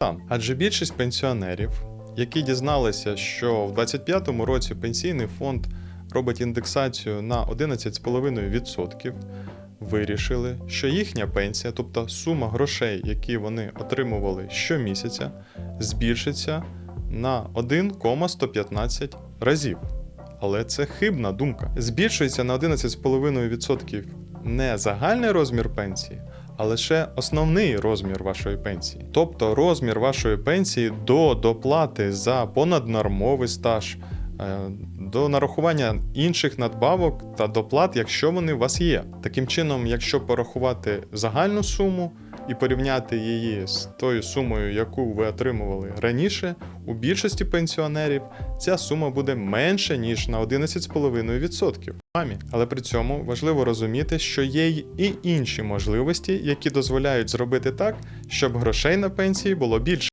там. Адже більшість пенсіонерів, які дізналися, що в 2025 році пенсійний фонд робить індексацію на 11,5%, вирішили, що їхня пенсія, тобто сума грошей, які вони отримували щомісяця, збільшиться на 1,115 разів. Але це хибна думка. Збільшується на 11,5% не загальний розмір пенсії, а лише основний розмір вашої пенсії. Тобто розмір вашої пенсії до доплати за понаднормовий стаж, е, до нарахування інших надбавок та доплат, якщо вони у вас є. Таким чином, якщо порахувати загальну суму і порівняти її з тою сумою, яку ви отримували раніше, у більшості пенсіонерів ця сума буде менше ніж на 11,5%. Але при цьому важливо розуміти, що є й і інші можливості, які дозволяють зробити так, щоб грошей на пенсії було більше.